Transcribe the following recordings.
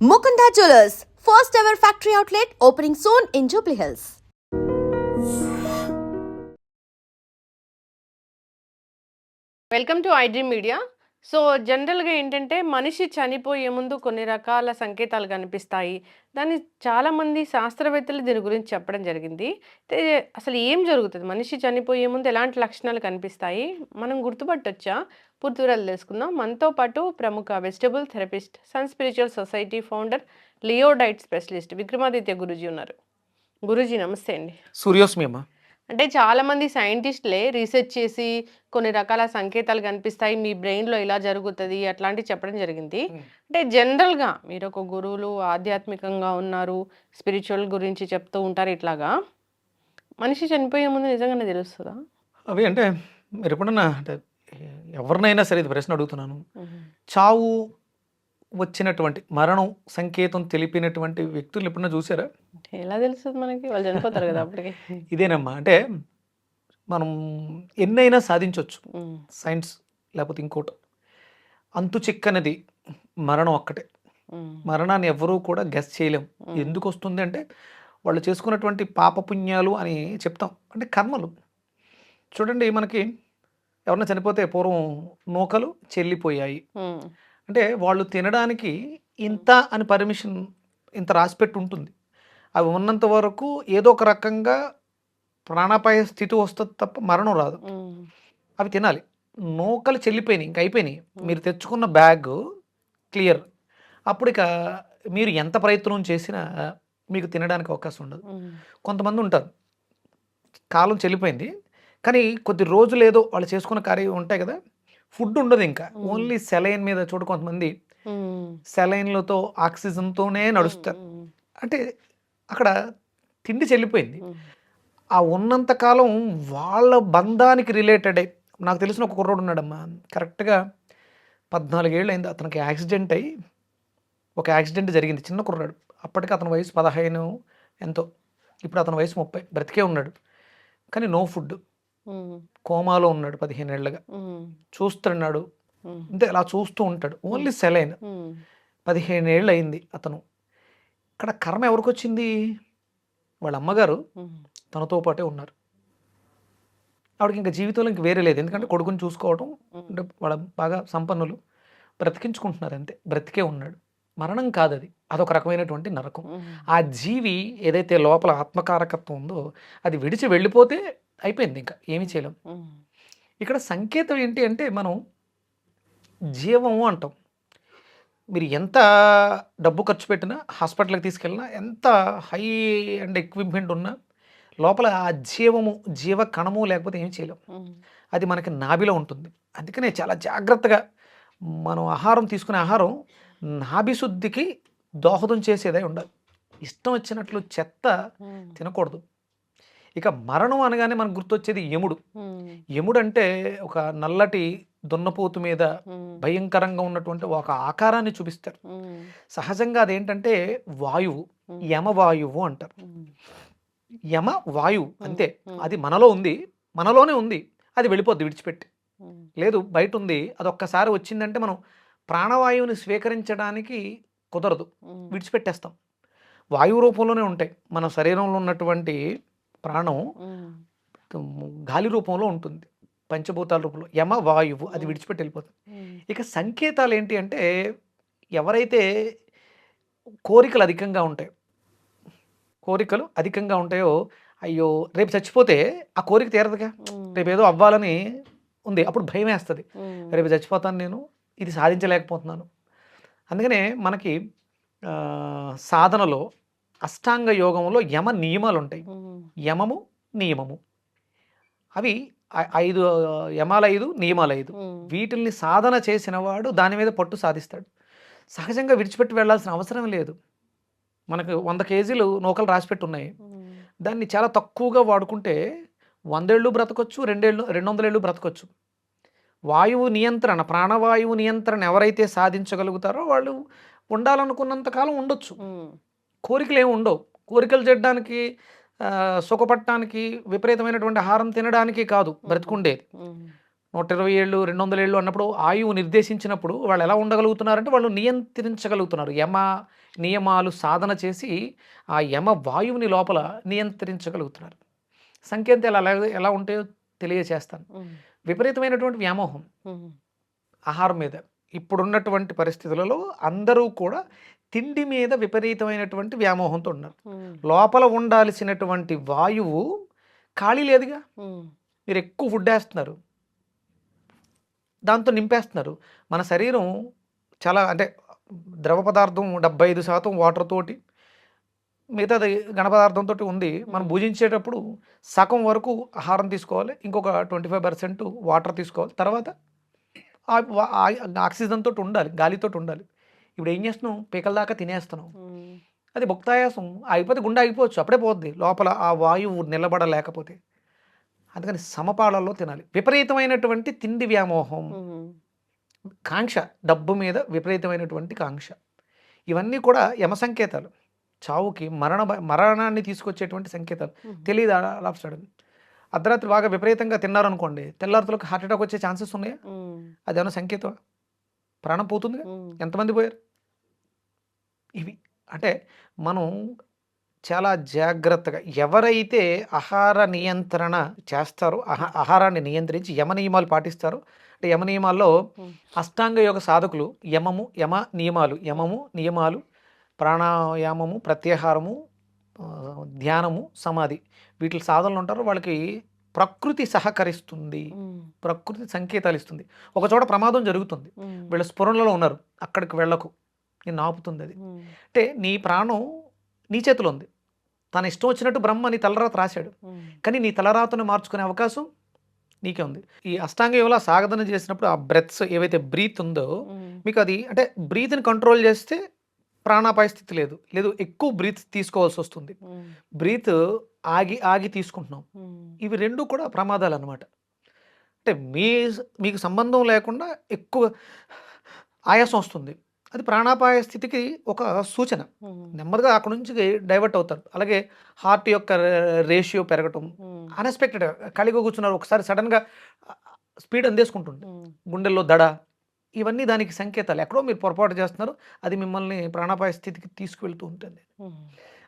Mukunda Jewelers, first ever factory outlet opening soon in Jubilee Hills. Welcome to ID Media. So జనరల్గా ఏంటంటే మనిషి చనిపోయే ముందు కొన్ని రకాల సంకేతాలు కనిపిస్తాయి. దాన్ని చాలామంది శాస్త్రవేత్తలు దీని గురించి చెప్పడం జరిగింది. అయితే అసలు ఏం జరుగుతుంది? మనిషి చనిపోయే ముందు ఎలాంటి లక్షణాలు కనిపిస్తాయి? మనం గుర్తుపట్టొచ్చా? పూర్తి వివరాలు తెలుసుకుందాం. మనతో పాటు ప్రముఖ vegetable therapist sun spiritual society founder Leo diet specialist Vikramaditya Guruji ఉన్నారు. గురూజీ నమస్తే అండి. సూర్యోస్మి అమ్మ. అంటే చాలామంది సైంటిస్టులే రీసెర్చ్ చేసి కొన్ని రకాల సంకేతాలు కనిపిస్తాయి మీ బ్రెయిన్లో ఇలా జరుగుతుంది అట్లాంటివి చెప్పడం జరిగింది. అంటే జనరల్గా మీరు ఒక గురువులు ఆధ్యాత్మికంగా ఉన్నారు స్పిరిచువల్ గురించి చెప్తూ ఉంటారు ఇట్లాగా. మనిషి చనిపోయే ముందు నిజంగానే తెలుస్తుందా? అవి అంటే మీరు ఎప్పుడన్నా అంటే ఎవరినైనా సరే ఇది ప్రశ్న అడుగుతున్నాను. చావు వచ్చినటువంటి మరణం సంకేతం తెలిపినటువంటి వ్యక్తులు ఎప్పుడన్నా చూసారా? ఎలా తెలుస్తుంది మనకి? వాళ్ళు చనిపోతారు కదా అప్పటికి. ఇదేనమ్మా. అంటే మనం ఎన్నైనా సాధించవచ్చు. సైన్స్ లేకపోతే ఇంకోటి. అంతు చిక్కనది మరణం ఒక్కటే. మరణాన్ని ఎవ్వరూ కూడా గెస్ చేయలేం. ఎందుకు వస్తుంది అంటే వాళ్ళు చేసుకున్నటువంటి పాపపుణ్యాలు అని చెప్తాం. అంటే కర్మలు. చూడండి మనకి ఎవరన్నా చనిపోతే పూర్వం నూకలు చెల్లిపోయాయి. అంటే వాళ్ళు తినడానికి ఇంత అని పర్మిషన్ ఇంత రాసిపెట్టి ఉంటుంది అవి ఉన్నంత వరకు ఏదో ఒక రకంగా ప్రాణాపాయ స్థితి వస్తుంది తప్ప మరణం రాదు. అవి తినాలి. నూకలు చెల్లిపోయినాయి ఇంక అయిపోయినాయి. మీరు తెచ్చుకున్న బ్యాగ్ క్లియర్. అప్పుడు ఇక మీరు ఎంత ప్రయత్నం చేసినా మీకు తినడానికి అవకాశం ఉండదు. కొంతమంది ఉంటారు. కాలం చెల్లిపోయింది. కానీ కొద్ది రోజులు ఏదో వాళ్ళు చేసుకున్న కార్యం ఉంటాయి కదా. ఫుడ్ ఉండదు ఇంకా. ఓన్లీ సెలైన్ మీద చూడ కొంతమంది. సెలైన్లతో ఆక్సిజన్తోనే నడుస్తారు. అంటే అక్కడ తిండి చెల్లిపోయింది. ఆ ఉన్నంత కాలం వాళ్ళ బంధానికి రిలేటెడ్. నాకు తెలిసిన ఒక కుర్రోడు ఉన్నాడమ్మా. కరెక్ట్గా పద్నాలుగేళ్ళు అయింది. అతనికి యాక్సిడెంట్ అయ్యి ఒక యాక్సిడెంట్ జరిగింది. చిన్న కుర్రాడు. అప్పటికి అతని వయసు పదహైను ఎంతో. ఇప్పుడు అతని వయసు ముప్పై. బ్రతికే ఉన్నాడు. కానీ నో ఫుడ్. కోమాలో ఉన్నాడు పదిహేను ఏళ్ళగా. చూస్తున్నాడు. అంతే అలా చూస్తూ ఉంటాడు. Only saline. పదిహేను ఏళ్ళు అయింది అతను. ఇక్కడ కర్మ ఎవరికి వచ్చింది వాళ్ళ అమ్మగారు. తనతో పాటే ఉన్నారు. ఆవిడకి ఇంకా జీవితంలో ఇంక వేరే లేదు. ఎందుకంటే కొడుకుని చూసుకోవడం అంటే వాళ్ళ బాగా సంపన్నులు. బ్రతికించుకుంటున్నారు అంతే. బ్రతికే ఉన్నాడు. మరణం కాదు అది అదొక రకమైనటువంటి నరకం. ఆ జీవి ఏదైతే లోపల ఆత్మకారకత్వం ఉందో అది విడిచి వెళ్ళిపోతే అయిపోయింది ఇంకా ఏమీ చేయలేం. ఇక్కడ సంకేతం ఏంటి అంటే మనం జీవము అంటాం మీరు ఎంత డబ్బు ఖర్చు పెట్టినా హాస్పిటల్కి తీసుకెళ్ళినా ఎంత హై అండ్ ఎక్విప్మెంట్ ఉన్నా లోపల ఆ జీవము జీవ కణము లేకపోతే ఏం చేయలేం. అది మనకి నాభిలో ఉంటుంది అందుకనే చాలా జాగ్రత్తగా మనం ఆహారం తీసుకునే ఆహారం నాభి శుద్ధికి దోహదం చేసేదై ఉండాలి ఇష్టం వచ్చినట్లు చెత్త. తినకూడదు ఇక మరణం అనగానే మనకు గుర్తొచ్చేది యముడు. యముడు అంటే ఒక నల్లటి దున్నపోతు మీద. భయంకరంగా ఉన్నటువంటి ఒక ఆకారాన్ని చూపిస్తారు. సహజంగా అదేంటంటే వాయువు. యమవాయువు అంటారు. యమ వాయువు అంతే. అది మనలో ఉంది మనలోనే ఉంది అది వెళ్ళిపోద్ది విడిచిపెట్టి. లేదు బయట ఉంది అది ఒక్కసారి వచ్చిందంటే మనం ప్రాణవాయువుని స్వీకరించడానికి కుదరదు. విడిచిపెట్టేస్తాం వాయువు రూపంలోనే ఉంటాయి మన శరీరంలో ఉన్నటువంటి ప్రాణం. గాలి రూపంలో ఉంటుంది పంచభూతాల రూపంలో యమ వాయువు అది. విడిచిపెట్టి వెళ్ళిపోతుంది. ఇక సంకేతాలు ఏంటి అంటే ఎవరైతే కోరికలు అధికంగా ఉంటాయి కోరికలు అధికంగా ఉంటాయో అయ్యో రేపు చచ్చిపోతే ఆ కోరిక తీరదుగా. రేపు ఏదో అవ్వాలని ఉంది అప్పుడు భయం వేస్తుంది. రేపు చచ్చిపోతాను నేను ఇది సాధించలేకపోతున్నాను అందుకనే మనకి సాధనలో అష్టాంగ యోగంలో యమ నియమాలు ఉంటాయి. యమము నియమము. అవి ఐదు యమాలు ఐదు నియమాలు ఐదు. వీటిల్ని సాధన చేసిన వాడు దాని మీద పట్టు సాధిస్తాడు. సహజంగా విడిచిపెట్టి వెళ్ళాల్సిన అవసరం లేదు. మనకు వంద కేజీలు నూకలు రాసిపెట్టి ఉన్నాయి Hmm. దాన్ని చాలా తక్కువగా వాడుకుంటే వందేళ్ళు బ్రతకొచ్చు రెండేళ్ళు రెండు వందలేళ్ళు బ్రతకొచ్చు. వాయువు నియంత్రణ ప్రాణవాయువు నియంత్రణ ఎవరైతే సాధించగలుగుతారో వాళ్ళు ఉండాలనుకున్నంత కాలం ఉండొచ్చు. కోరికలు ఏమి ఉండవు. కోరికలు చేయడానికి ఆ, సుఖపడటానికి విపరీతమైనటువంటి ఆహారం తినడానికి కాదు బ్రతికుండేది. నూట ఇరవై ఏళ్ళు రెండు వందల ఏళ్ళు అన్నప్పుడు ఆయువు నిర్దేశించినప్పుడు వాళ్ళు ఎలా ఉండగలుగుతున్నారంటే వాళ్ళు నియంత్రించగలుగుతున్నారు. యమ నియమాలు సాధన చేసి ఆ యమ వాయువుని లోపల నియంత్రించగలుగుతున్నారు. సంకేతాలు ఎలా ఎలా ఉంటాయో తెలియజేస్తాను. ఉమ్, విపరీతమైనటువంటి వ్యామోహం. ఆహారం మీద. ఇప్పుడున్నటువంటి పరిస్థితులలో అందరూ కూడా తిండి మీద విపరీతమైనటువంటి వ్యామోహంతో ఉన్నారు. లోపల ఉండాల్సినటువంటి వాయువు ఖాళీ లేదుగా. మీరు ఎక్కువ ఫుడ్ వేస్తున్నారు. దాంతో నింపేస్తున్నారు. మన శరీరం చాలా అంటే ద్రవ పదార్థం డెబ్బై ఐదు శాతం వాటర్ తోటి మిగతాది ఘన పదార్థంతో ఉంది. మనం. భుజించేటప్పుడు సగం వరకు ఆహారం తీసుకోవాలి. ఇంకొక ట్వంటీ ఫైవ్ పర్సెంట్ వాటర్ తీసుకోవాలి. తర్వాత ఆ- వా- ఆ- ఆక్సిజన్ తోటి ఉండాలి. గాలితోటి ఉండాలి. ఇప్పుడు ఏం చేస్తున్నాం? పీకల దాకా తినేస్తున్నాం. అది భుక్తాయాసం అయిపోతే గుండె ఆగిపోవచ్చు. అప్పుడే పోద్ది. లోపల ఆ వాయువు నిలబడలేకపోతే. అందుకని సమపాళల్లో తినాలి. విపరీతమైనటువంటి తిండి వ్యామోహం. కాంక్ష. డబ్బు మీద విపరీతమైనటువంటి కాంక్ష. ఇవన్నీ కూడా యమ సంకేతాలు చావుకి మరణ మరణాన్ని తీసుకొచ్చేటువంటి సంకేతాలు. తెలియదు అలా సడన్. అర్ధరాత్రి బాగా విపరీతంగా తిన్నారనుకోండి తెల్లారుతులకు హార్ట్ అటాక్ వచ్చే ఛాన్సెస్ ఉన్నాయా? అదేమన్నా సంకేతం? ప్రాణం పోతుంది ఎంతమంది పోయారు? ఇవి అంటే మనం చాలా జాగ్రత్తగా ఎవరైతే ఆహార నియంత్రణ చేస్తారో ఆహా ఆహారాన్ని నియంత్రించి యమ నియమాలు పాటిస్తారో అంటే యమ నియమాల్లో. అష్టాంగ యోగ సాధకులు యమము యమ నియమాలు యమము నియమాలు ప్రాణాయామము ప్రత్యాహారము ధ్యానము సమాధి. వీటి సాధనలు ఉంటారు. వాళ్ళకి ప్రకృతి సహకరిస్తుంది. ప్రకృతి సంకేతాలు ఇస్తుంది. ఒక చోట ప్రమాదం జరుగుతుంది. వీళ్ళ స్ఫురణలో ఉన్నారు. అక్కడికి వెళ్ళకు. నేను ఆపుతుంది అది. అంటే నీ ప్రాణం నీ చేతిలో ఉంది. తన ఇష్టం వచ్చినట్టు బ్రహ్మ నీ తలరాత రాశాడు. కానీ నీ తలరాతను మార్చుకునే అవకాశం నీకే ఉంది. ఈ అష్టాంగ యోగంలో సాధన చేసినప్పుడు ఆ బ్రెత్స్ ఏవైతే బ్రీత్ ఉందో మీకు అది అంటే బ్రీత్ని కంట్రోల్ చేస్తే ప్రాణాపాయ స్థితి లేదు. లేదు ఎక్కువ బ్రీత్ తీసుకోవాల్సి వస్తుంది. బ్రీత్ ఆగి ఆగి తీసుకుంటున్నాం. ఇవి రెండు కూడా ప్రమాదాలు అనమాట అంటే మీ మీకు సంబంధం లేకుండా ఎక్కువ ఆయాసం వస్తుంది. అది ప్రాణాపాయ స్థితికి ఒక సూచన. నెమ్మదిగా అక్కడ నుంచి డైవర్ట్ అవుతారు. అలాగే హార్ట్ యొక్క రేషియో పెరగటం అన్ఎక్స్పెక్టెడ్. ఖాళీగా కూర్చున్నారు ఒకసారి సడన్గా స్పీడ్ అందేసుకుంటుంది. గుండెల్లో దడ ఇవన్నీ దానికి సంకేతాలు. ఎక్కడో మీరు పొరపాటు చేస్తున్నారు అది మిమ్మల్ని ప్రాణాపాయ స్థితికి తీసుకువెళ్తూ ఉంటుంది.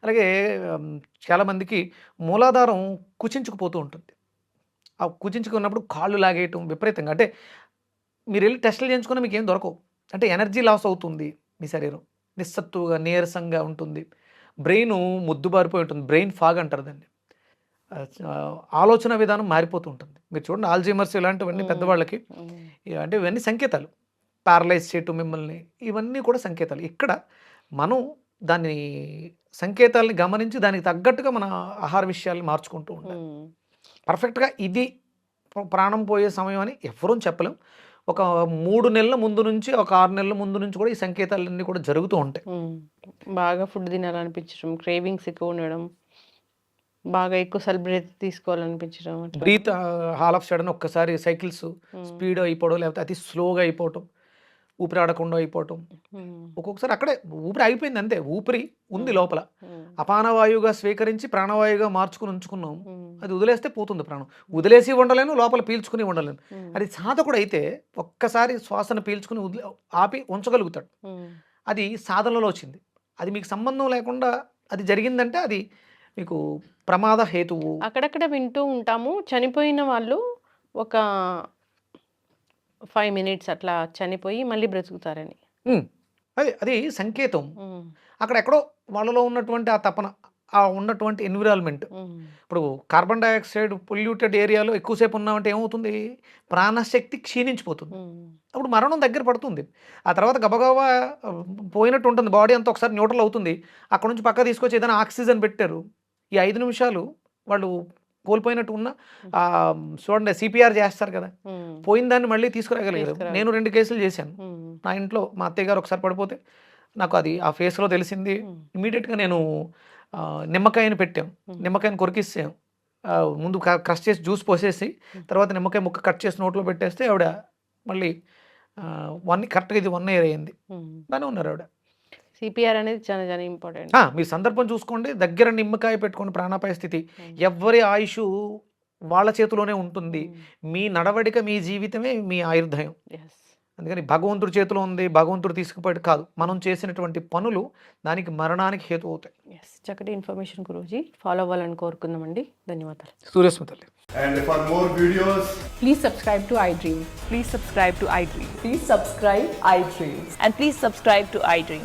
అలాగే చాలామందికి మూలాధారం కుచించుకుపోతూ ఉంటుంది. ఆ కుచించుకున్నప్పుడు కాళ్ళు లాగేయటం విపరీతంగా. అంటే మీరు వెళ్ళి టెస్టులు చేయించుకున్నా మీకు ఏం దొరకవు. అంటే ఎనర్జీ లాస్ అవుతుంది మీ శరీరం. నిస్సత్తుగా నీరసంగా ఉంటుంది. బ్రెయిన్ ముద్దుబారిపోయి ఉంటుంది. బ్రెయిన్ ఫాగ్ అంటారు దాన్ని. ఆలోచన విధానం మారిపోతూ ఉంటుంది. మీరు చూడండి ఆల్జీమర్స్ ఇలాంటివన్నీ. పెద్దవాళ్ళకి అంటే ఇవన్నీ సంకేతాలు. ప్యారలైజ్ చేయటం మిమ్మల్ని ఇవన్నీ కూడా సంకేతాలు. ఇక్కడ మనం దాన్ని సంకేతాలని గమనించి దానికి తగ్గట్టుగా మన ఆహార విషయాల్ని మార్చుకుంటూ ఉండాలి. ఉమ్, పర్ఫెక్ట్గా ఇది ప్ర- ప్రాణం పోయే సమయం అని ఎవరూ చెప్పలేం. ఒక మూడు నెలల ముందు నుంచి ఒక ఆరు నెలల ముందు నుంచి కూడా ఈ సంకేతాలన్నీ కూడా జరుగుతూ ఉంటాయి. బాగా ఫుడ్ తినాలనిపించడం క్రేవింగ్స్ ఎక్కువ ఉండడం బాగా ఎక్కువ సెలబ్రేట్ తీసుకోవాలనిపించడం. బ్రీత్ హాల్ ఆఫ్ సడన్ ఒక్కసారి సైకిల్స్ స్పీడ్ అయిపోవడం లేకపోతే అతి స్లోగా అయిపోవటం ఊపిరి ఆడకుండా అయిపోవటం ఒక్కొక్కసారి అక్కడే ఊపిరి అయిపోయింది అంతే ఊపిరి ఉంది. లోపల. అపానవాయువుగా స్వీకరించి ప్రాణవాయువుగా మార్చుకుని ఉంచుకున్నాం. అది వదిలేస్తే పోతుంది ప్రాణం. వదిలేసి ఉండలేను లోపల పీల్చుకుని ఉండలేను అది సాధకుడు అయితే ఒక్కసారి శ్వాసను పీల్చుకుని వదిలే ఆపి ఉంచగలుగుతాడు. అది సాధనలో వచ్చింది. అది మీకు సంబంధం లేకుండా అది జరిగిందంటే అది మీకు ప్రమాద హేతువు. అక్కడక్కడ వింటూ ఉంటాము. చనిపోయిన వాళ్ళు ఒక ఫైవ్ మినిట్స్ అట్లా చనిపోయి మళ్ళీ బ్రతుకుతారని. అది అది సంకేతం. అక్కడ ఎక్కడో వాళ్ళలో ఉన్నటువంటి ఆ తపన ఆ ఉన్నటువంటి ఎన్విరాన్మెంట్ ఇప్పుడు కార్బన్ డైఆక్సైడ్ పొల్యూటెడ్ ఏరియాలో ఎక్కువసేపు ఉన్నామంటే ఏమవుతుంది? ప్రాణశక్తి క్షీణించిపోతుంది. అప్పుడు మరణం దగ్గర పడుతుంది. ఆ తర్వాత గబగబా పోయినట్టు ఉంటుంది. బాడీ అంతా ఒకసారి న్యూట్రల్ అవుతుంది. అక్కడ నుంచి పక్క తీసుకొచ్చి ఏదైనా ఆక్సిజన్ పెట్టారు. ఈ ఐదు నిమిషాలు వాళ్ళు కోల్పోయినట్టు ఉన్న ఆ, చూడండి సిపిఆర్ చేస్తారు కదా. పోయిన దాన్ని మళ్ళీ తీసుకురాగలిగారు. నేను రెండు కేసులు చేశాను. నా ఇంట్లో మా అత్తయ్య గారు ఒకసారి పడిపోతే నాకు అది ఆ ఫేస్లో తెలిసింది. ఇమీడియట్గా నేను నిమ్మకాయని పెట్టాం. నిమ్మకాయని కొరికిస్తాం ముందు క్రష్ చేసి జ్యూస్ పోసేసి. తర్వాత నిమ్మకాయ ముక్క కట్ చేసి నోట్లో పెట్టేస్తే ఆవిడ మళ్ళీ వన్ కరెక్ట్గా ఇది వన్ ఇయర్ అయ్యింది ఉమ్. బాగానే ఉన్నారు ఆవిడ. సిపిఆర్ అనేది చాలా చాలా ఇంపార్టెంట్ మీ సందర్భం చూసుకోండి. దగ్గర నిమ్మకాయ పెట్టుకోండి ప్రాణాపాయ స్థితి. ఎవ్వరి ఆయుష్ వాళ్ళ చేతిలోనే ఉంటుంది. మీ నడవడిక మీ జీవితమే మీ ఆయుర్దాయం. ఎస్ అందుకని భగవంతుడి చేతిలో ఉంది భగవంతుడు తీసుకుపోయాడు కాదు. మనం చేసినటువంటి పనులు దానికి మరణానికి హేతు అవుతాయి. ఎస్ చక్కటి ఇన్ఫర్మేషన్ గురూజీ. ఫాలో అవ్వాలని కోరుకుందామండి. ధన్యవాదాలు. సూర్యస్మితల్లి. And for more videos, Please subscribe to iDream. Please subscribe to iDream. Please subscribe iDream. And please subscribe to iDream.